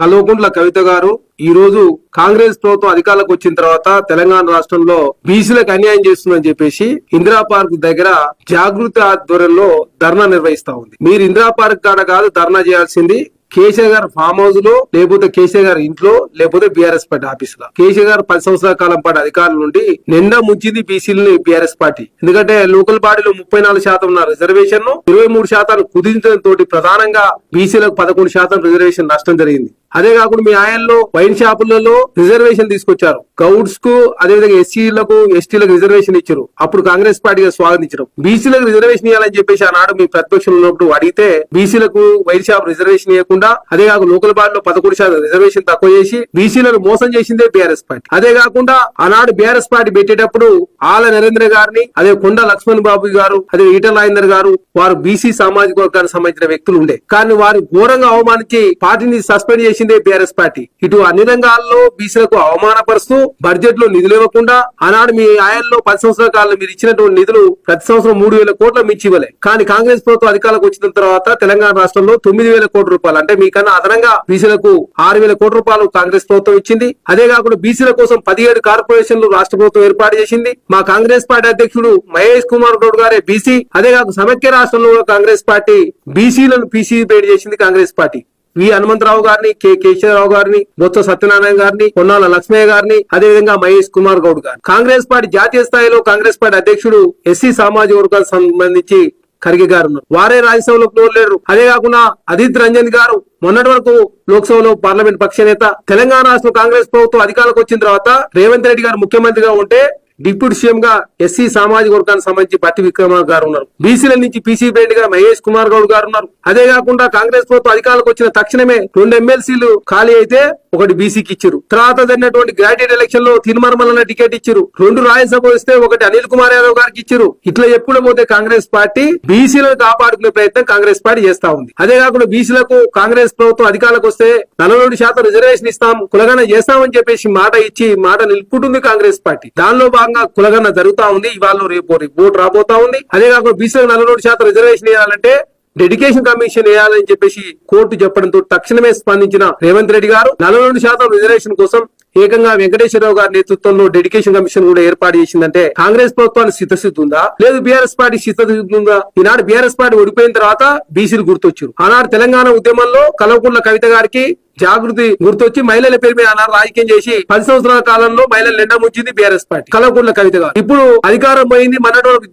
కల్వకుంట్ల కవిత గారు ఈ రోజు కాంగ్రెస్ ప్రభుత్వం అధికారులకు వచ్చిన తర్వాత తెలంగాణ రాష్ట్రంలో బీసీలకు అన్యాయం చేస్తుందని చెప్పేసి ఇందిరా పార్క్ దగ్గర జాగృతి ఆధ్వర్యంలో ధర్నా నిర్వహిస్తా ఉంది. మీరు ఇందిరా పార్క్ కాడ కాదు ధర్నా చేయాల్సింది కేసీఆర్ గారు ఫామ్ హౌస్లో లేకపోతే కేసీఆర్ గారి ఇంట్లో లేకపోతే బీఆర్ఎస్ పార్టీ ఆఫీస్లో. కేసీఆర్ గారు పది సంవత్సరాల కాలం పాటు అధికారుల నుండి నిండా ముంచింది బీసీలని బీఆర్ఎస్ పార్టీ. ఎందుకంటే లోకల్ బాడీలో ముప్పై నాలుగు శాతం ఉన్న రిజర్వేషన్ ఇరవై మూడు శాతం కుదించడం తోటి ప్రధానంగా బీసీలకు పదకొండు శాతం రిజర్వేషన్ నష్టం జరిగింది. అదే కాకుండా మీ ఆయనలో వైన్ షాపులలో రిజర్వేషన్ తీసుకొచ్చారు. గౌడ్స్కు అదేవిధంగా ఎస్సీలకు ఎస్టీలకు రిజర్వేషన్ ఇచ్చారు. అప్పుడు కాంగ్రెస్ పార్టీగా స్వాగతించడం. బీసీలకు రిజర్వేషన్ ఇవ్వాలని చెప్పేసి ఆనాడు మీ ప్రతిపక్షంలో ఉన్నప్పుడు అడిగితే బీసీలకు వైన్ షాప్ రిజర్వేషన్ ఇవ్వకుండా అదే కాక లోకల్ బాడీలో పదకొండు శాతం రిజర్వేషన్ తక్కువ చేసి బీసీలను మోసం చేసిందే బీఆర్ఎస్ పార్టీ. అదే కాకుండా ఆనాడు బీఆర్ఎస్ పార్టీ పెట్టేటప్పుడు ఆల నరేంద్ర గారిని అదే కొండ లక్ష్మణ్ బాబు గారు అదే ఈటల రాజేందర్ గారు వారు బీసీ సామాజిక వర్గానికి సంబంధించిన వ్యక్తులు ఉండే. కానీ వారు ఘోరంగా అవమానించి పార్టీని సస్పెండ్ చేసిందే బీఆర్ఎస్ పార్టీ. ఇటు అన్ని రంగాల్లో బీసీలకు అవమానపరుస్తూ బడ్జెట్లో నిధులు ఇవ్వకుండా ఆనాడు మీ ఆయనలో పది సంవత్సరాల కాలంలో మీరు ఇచ్చినటువంటి నిధులు ప్రతి సంవత్సరం మూడు వేల కోట్ల మించి ఇవ్వలే. కానీ కాంగ్రెస్ ప్రభుత్వం అధికారంలోకి వచ్చిన తర్వాత తెలంగాణ రాష్ట్రంలో తొమ్మిది వేల కోట్ల రూపాయలు అంటే మీకన్నా అదనంగా బీసీలకు ఆరు వేల కోట్ల రూపాయలు కాంగ్రెస్ ప్రభుత్వం ఇచ్చింది. అదే కాకుండా బీసీల కోసం పదిహేడు కార్పొరేషన్లు రాష్ట్ర ప్రభుత్వం ఏర్పాటు చేసింది. మా కాంగ్రెస్ పార్టీ అధ్యక్షుడు మహేష్ కుమార్ గౌడ్ గారే బీసీ. అదే కాక సమైక్య రాష్ట్రంలో కాంగ్రెస్ పార్టీ బీసీలను పీసీ పేరు చేసింది కాంగ్రెస్ పార్టీ. వి హనుమంతరావు గారిని కె కేశవరావు గారిని బొత్స సత్యనారాయణ గారిని పొన్నాల లక్ష్మయ్య గారిని అదేవిధంగా మహేష్ కుమార్ గౌడ్ గారు కాంగ్రెస్ పార్టీ జాతీయ స్థాయిలో కాంగ్రెస్ పార్టీ అధ్యక్షుడు ఎస్సీ సామాజిక వర్గానికి సంబంధించి ఖర్గే గారు ఉన్నారు. వారే రాజ్యసభలో లేరు అదే కాకుండా అదిత్ రంజన్ గారు మొన్నటి వరకు లోక్సభలో పార్లమెంట్ పక్ష నేత. తెలంగాణ రాష్ట్ర కాంగ్రెస్ ప్రభుత్వం అధికారంలోకి వచ్చిన తర్వాత రేవంత్ రెడ్డి గారు ముఖ్యమంత్రిగా ఉంటే డిప్యూటీ సీఎం గా ఎస్సీ సామాజిక వర్గానికి సంబంధించి బట్టి విక్రమ గారు ఉన్నారు. బీసీల నుంచి పీసీ బ్రెండ్గా మహేష్ కుమార్ గౌడ్ గారు ఉన్నారు. అదే కాకుండా కాంగ్రెస్ ప్రభుత్వం అధికారులకు వచ్చిన తక్షణమే రెండు ఎమ్మెల్సీలు ఖాళీ అయితే ఒకటి బీసీకి ఇచ్చారు. తర్వాత జరిగినటువంటి గ్రాడ్యుయేట్ ఎలక్షన్లో తిరుమల టికెట్ ఇచ్చారు. రెండు రాజ్యసభ ఇస్తే ఒకటి అనిల్ కుమార్ యాదవ్ గారికి ఇచ్చారు. ఇట్లా ఎప్పుడు పోతే కాంగ్రెస్ పార్టీ బీసీలను కాపాడుకునే ప్రయత్నం కాంగ్రెస్ పార్టీ చేస్తా ఉంది. అదే కాకుండా బీసీలకు కాంగ్రెస్ ప్రభుత్వం అధికారులకు వస్తే నలభై శాతం రిజర్వేషన్ ఇస్తాం కులగన చేస్తామని చెప్పేసి మాట ఇచ్చి మాట నిలుపుకుంటుంది కాంగ్రెస్ పార్టీ. దానిలో భాగంగా కులగన్న జరుగుతా ఉంది. ఇవాళ రేపు రిపోర్ట్ రాబోతా ఉంది. అదే కాకుండా బీసీలకు నలభై రెండు శాతం రిజర్వేషన్ వేయాలంటే డెడికేషన్ కమిషన్ వేయాలని చెప్పేసి కోర్టు చెప్పడంతో తక్షణమే స్పందించిన రేవంత్ రెడ్డి గారు నలభై రెండు శాతం రిజర్వేషన్ కోసం ఏకంగా వెంకటేశ్వరరావు గారి నేతృత్వంలో డెడికేషన్ కమిషన్ కూడా ఏర్పాటు చేసిందంటే కాంగ్రెస్ ప్రభుత్వానికి చిత్తశుద్ధి ఉందా? లేదు బీఆర్ఎస్ పార్టీ చిత్తశుద్ధి ఉందా? ఈనాడు బీఆర్ఎస్ పార్టీ ఓడిపోయిన తర్వాత బీసీలు గుర్తొచ్చారు. ఆనాడు తెలంగాణ ఉద్యమంలో కలవకుంట్ల కవిత గారికి జాగృతి గుర్తొచ్చి మహిళల పేరు మీద రాజకీయం చేసి పది సంవత్సరాల కాలంలో మహిళలు నిండా ముంచింది బీఆర్ఎస్ పార్టీ. కలవకుంట్ల కవిత గారు. ఇప్పుడు అధికారం పోయింది మొన్నటి వరకు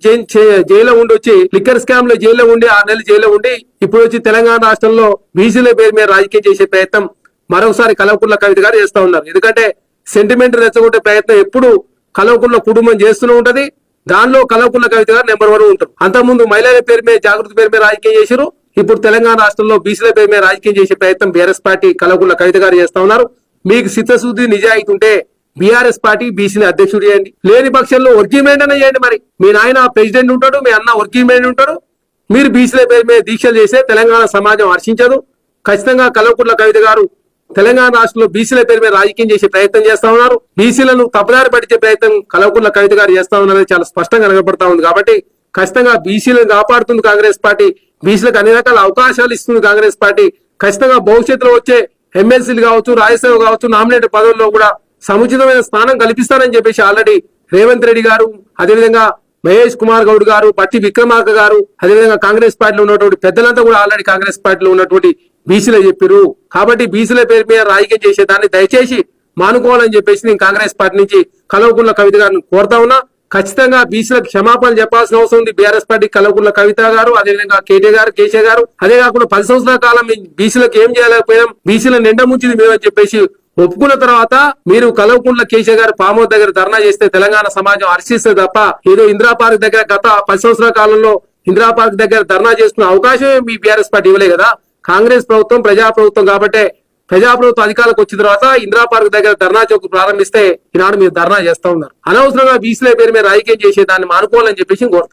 జైల్లో ఉండి వచ్చి లిక్కర్ స్కామ్లో జైల్లో ఉండి ఆరు నెలలు జైల్లో ఉండి ఇప్పుడు వచ్చి తెలంగాణ రాష్ట్రంలో బీసీల పేరు మీద రాజకీయం చేసే ప్రయత్నం మరొకసారి కలవకుంట్ల కవిత గారు చేస్తా ఉన్నారు. ఎందుకంటే సెంటిమెంట్ రెచ్చగొట్టే ప్రయత్నం ఎప్పుడు కలవకుంట్ల కుటుంబం చేస్తూనే ఉంటది. దానిలో కలవకుంట్ల కవిత గారు నెంబర్ వన్ ఉంటారు. అంతకుముందు మహిళల పేరు మీద జాగృతి పేరు మీద రాజకీయం చేశారు ఇప్పుడు తెలంగాణ రాష్ట్రంలో బీసీలపై పేరు మీద రాజకీయం చేసే ప్రయత్నం బీఆర్ఎస్ పార్టీ కలవకుంట్ల కవిత గారు చేస్తా ఉన్నారు. మీకు చిత్తశుద్ధి నిజాయితీ ఉంటే బీఆర్ఎస్ పార్టీ బీసీని అధ్యక్షుడు చేయండి. లేని పక్షంలో వర్గీమెంట్ అనే చేయండి మరి. మీ నాయన ప్రెసిడెంట్ ఉంటాడు మీ అన్న వర్కింగ్ ఉంటాడు. మీరు బీసీల పేరు మీద దీక్షలు చేస్తే తెలంగాణ సమాజం హర్షించదు. ఖచ్చితంగా కలవకుంట్ల కవిత గారు తెలంగాణ రాష్ట్రంలో బీసీల పేరు మీద రాజకీయం చేసే ప్రయత్నం చేస్తా ఉన్నారు. బీసీలను తప్పుదారి పడిచే ప్రయత్నం కలవకుంట్ల కవిత గారు చేస్తా ఉన్నారని చాలా స్పష్టంగా కనబడతా ఉంది. కాబట్టి ఖచ్చితంగా బీసీలను కాపాడుతుంది కాంగ్రెస్ పార్టీ. బీసీలకు అన్ని రకాల అవకాశాలు ఇస్తుంది కాంగ్రెస్ పార్టీ. ఖచ్చితంగా భవిష్యత్తులో వచ్చే ఎమ్మెల్సీలు కావచ్చు రాజ్యసభ కావచ్చు నామినేట్ పదవుల్లో కూడా సముచితమైన స్థానం కల్పిస్తారని చెప్పేసి ఆల్రెడీ రేవంత్ రెడ్డి గారు అదేవిధంగా మహేష్ కుమార్ గౌడ్ గారు పట్టి విక్రమార్క గారు అదేవిధంగా కాంగ్రెస్ పార్టీలో ఉన్నటువంటి పెద్దలంతా కూడా ఆల్రెడీ కాంగ్రెస్ పార్టీలో ఉన్నటువంటి బీసీలే చెప్పారు కాబట్టి బీసీల పేరు మీద రాజకీయం చేసే దాన్ని దయచేసి మానుకోవాలని చెప్పేసి నేను కాంగ్రెస్ పార్టీ నుంచి కలవకుల్ల కవిత గారిని కోరుతా ఉన్నా. ఖచ్చితంగా బీసీలకు క్షమాపణ చెప్పాల్సిన అవసరం ఉంది. బీఆర్ఎస్ పార్టీ కలవకుల్ల కవిత గారు అదేవిధంగా కేటీ గారు కేసీ గారు. అదే కాకుండా పది సంవత్సరాల కాలం బీసీలకు ఏం చేయలేకపోయాం. బీసీల నిండా ముంచింది మేమని చెప్పేసి ఒప్పుకున్న తర్వాత మీరు కలవకుంట్ల కేసీఆర్ గారు పామో దగ్గర ధర్నా చేస్తే తెలంగాణ సమాజం హర్షిస్తుంది తప్ప ఏదో ఇందిరా పార్క్ దగ్గర గత పది సంవత్సరాల కాలంలో ఇందిరా పార్క్ దగ్గర ధర్నా చేసుకునే అవకాశమే మీ బీఆర్ఎస్ పార్టీ ఇవ్వలే కదా. కాంగ్రెస్ ప్రభుత్వం ప్రజా ప్రభుత్వం కాబట్టి ప్రజాప్రభుత్వ అధికారులకు వచ్చిన తర్వాత ఇందిరా పార్క్ దగ్గర ధర్నా చౌక్ ప్రారంభిస్తే ఈనాడు మీరు ధర్నా చేస్తా ఉన్నారు. అనవసరంగా బీసీల పేరు మీద రాజకీయం చేసే దాన్ని మానుకోవాలని చెప్పేసి కోరుతాం